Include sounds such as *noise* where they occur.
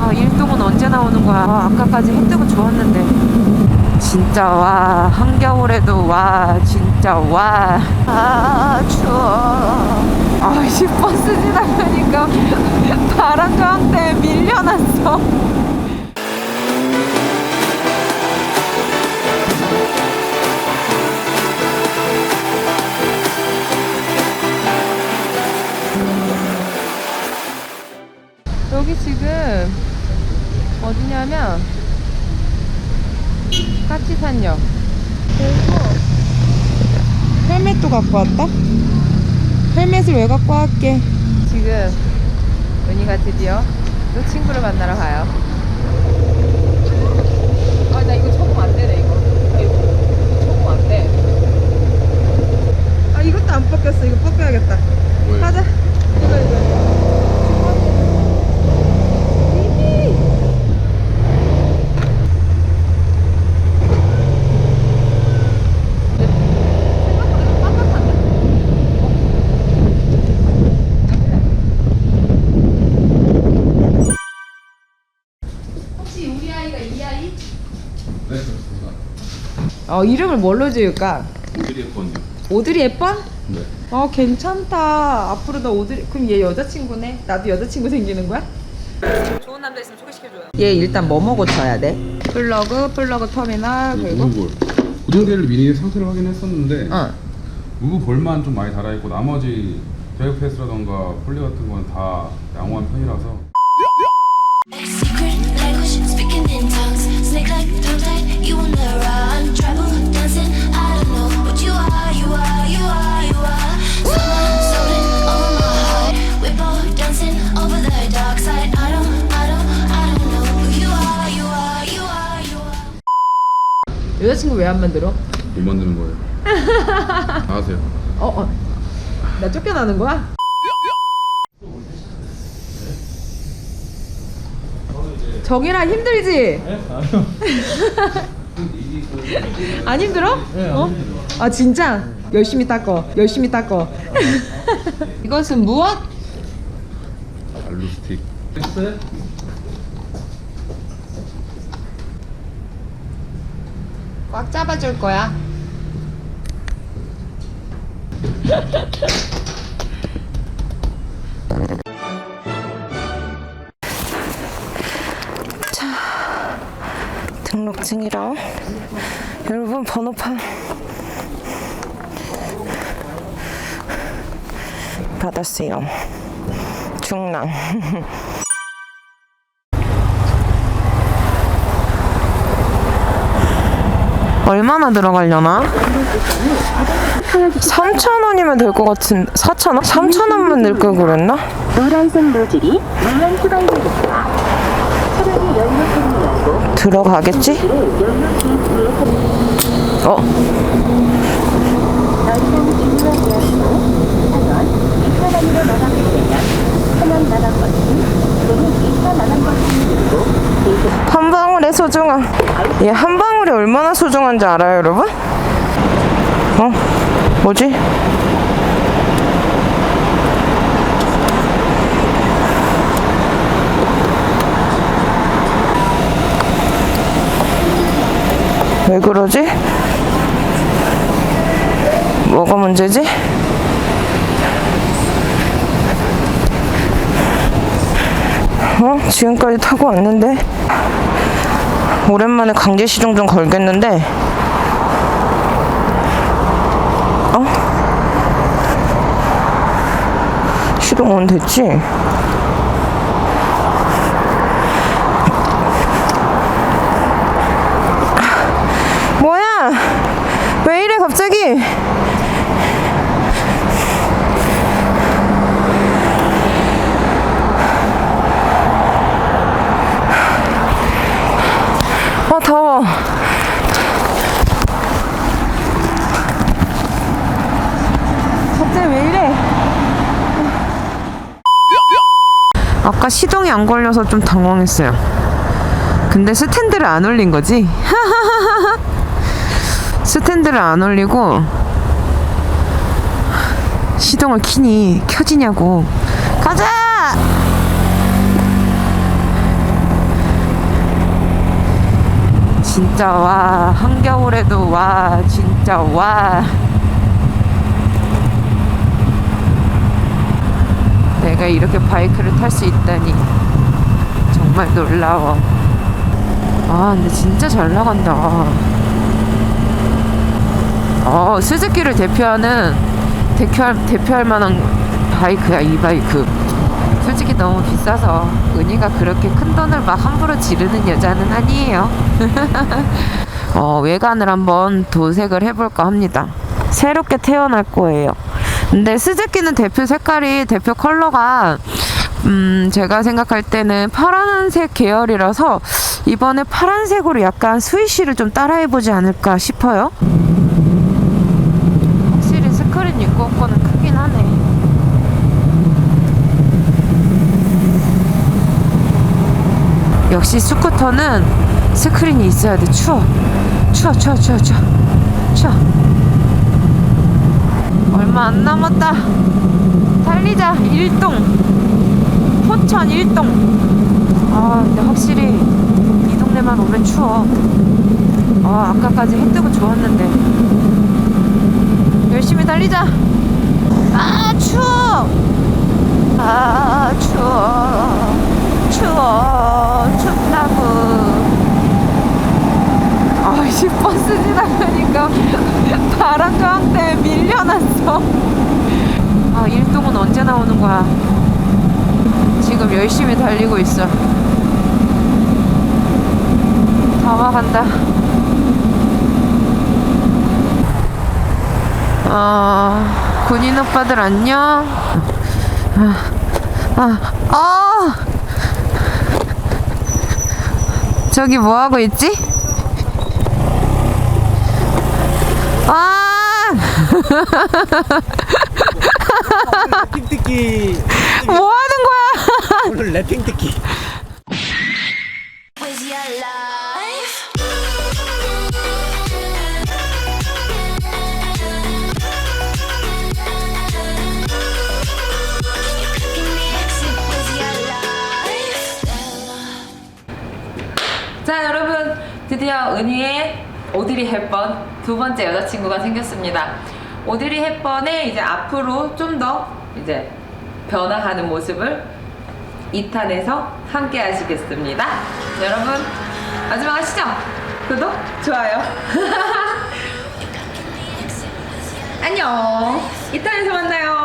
아, 일동은 언제 나오는 거야? 아, 아까까지 해 뜨고 좋았는데. 진짜 와 한겨울에도 와 진짜 와아 추워 아씨 버스 지나가니까 바람 저항 때문에 밀려났어 어디냐면 까치산역 헬멧도 갖고 왔다? 헬멧을 왜 갖고 왔게? 지금 은희가 드디어 또 친구를 만나러 가요 아 나 이거 적응 안 되네 이거 아이고 적응 안돼 아 이것도 안 벗겼어 이거 벗겨야겠다 뭐예요? 가자 이거 이거 네, 그렇습니다. 어 이름을 뭘로 지을까? 오드리 헵번요. 오드리 햇번? 네. 어 괜찮다 앞으로 너 오드리 그럼 얘 여자친구네 나도 여자친구 생기는 거야? 좋은 남자 있으면 소개시켜줘요 얘 일단 뭐 먹어 쳐야 돼? 플러그 플러그 터미널 그리고 우브 볼. 고정대를 미리 상태를 확인했었는데 어 우브 볼만 좀 많이 달아 있고 나머지 드라이브 패스라던가 폴리 같은 건 다 양호한 편이라서 여자친구 왜 안 만들어? 못 만드는 거예요. *laughs* 나가세요. 어 어 나 쫓겨나는 거야? 정이라 힘들지? *laughs* 안 힘들어? 어? 아 진짜? 열심히 닦어 열심히 닦어 *laughs* 이것은 무엇? 알루 스틱. 꽉 잡아줄 거야 *laughs* 등록증이랑 여러분 번호판 받았어요. 중랑. *laughs* 얼마나 들어가려나? 3,000원이면 될 것 같은 4,000원? 3,000원만 낼 걸 그랬나? 노란색 노즐이. 차량이 들어가겠지? 어, 더 이상 주문하지 않고 하면 2차 단위로 나가게 되면 하면 나간 것은 또는 2차 나간 것은 그리고 계속 한 방울의 소중함. 얘한 방울이 얼마나 소중한지 알아요, 여러분? 어? 뭐지? 왜 그러지? 뭐가 문제지? 지금까지 타고 왔는데 오랜만에 강제 시동 좀 걸겠는데 어? 시동 온 됐지? 뭐야? 왜 이래 갑자기? 시간이 안 걸려서 좀 당황했어요. 근데 스탠드를 안 올린 거지? *laughs* 스탠드를 안 올리고 시동을 키니 켜지냐고 가자! 진짜 와 한겨울에도 와 진짜 와 내가 이렇게 바이크를 탈 수 있다니 정말 놀라워. 아 근데 진짜 잘 나간다. 어 스즈키를 대표하는 대표할, 대표할 만한 바이크야 이 바이크. 솔직히 너무 비싸서 은희가 그렇게 큰 돈을 막 함부로 지르는 여자는 아니에요. *laughs* 어, 외관을 한번 도색을 해볼까 합니다. 새롭게 태어날 거예요 근데 스즈키는 대표 색깔이 대표 컬러가 음, 제가 생각할 때는 파란색 계열이라서 이번에 파란색으로 약간 스위시를 좀 따라해보지 않을까 싶어요. 확실히 스크린 입고 거는 크긴 하네. 역시 스쿠터는 스크린이 있어야 돼. 추워. 추워, 추워, 추워, 추워. 추워. 얼마 안 남았다. 달리자. 일동. 포천 일동. 아, 근데 확실히 이 동네만 오면 추워. 아, 아까까지 해 뜨고 좋았는데. 열심히 달리자. 아, 추워. 아, 추워. 추워. 춥다고. 아이씨, 버스 지나가니까 바람 저항 때문에 밀려났어. 아, 일동은 언제 나오는 거야? 지금 열심히 달리고 있어. 다 와간다. 아, 군인 오빠들 안녕. 아, 아, 아! 저기 뭐 하고 있지? 아! *laughs* 랩핑 듣기 *laughs* 뭐 하는 거야? 오늘 랩핑 life. 자 여러분 드디어 은희의 오드리 헵번 두 번째 여자친구가 생겼습니다. 오드리 헵번의 이제 앞으로 좀 더 이제 변화하는 모습을 2탄에서 함께 하시겠습니다. 여러분 마지막 하시죠? 구독, 좋아요. *laughs* 안녕. 2탄에서 만나요.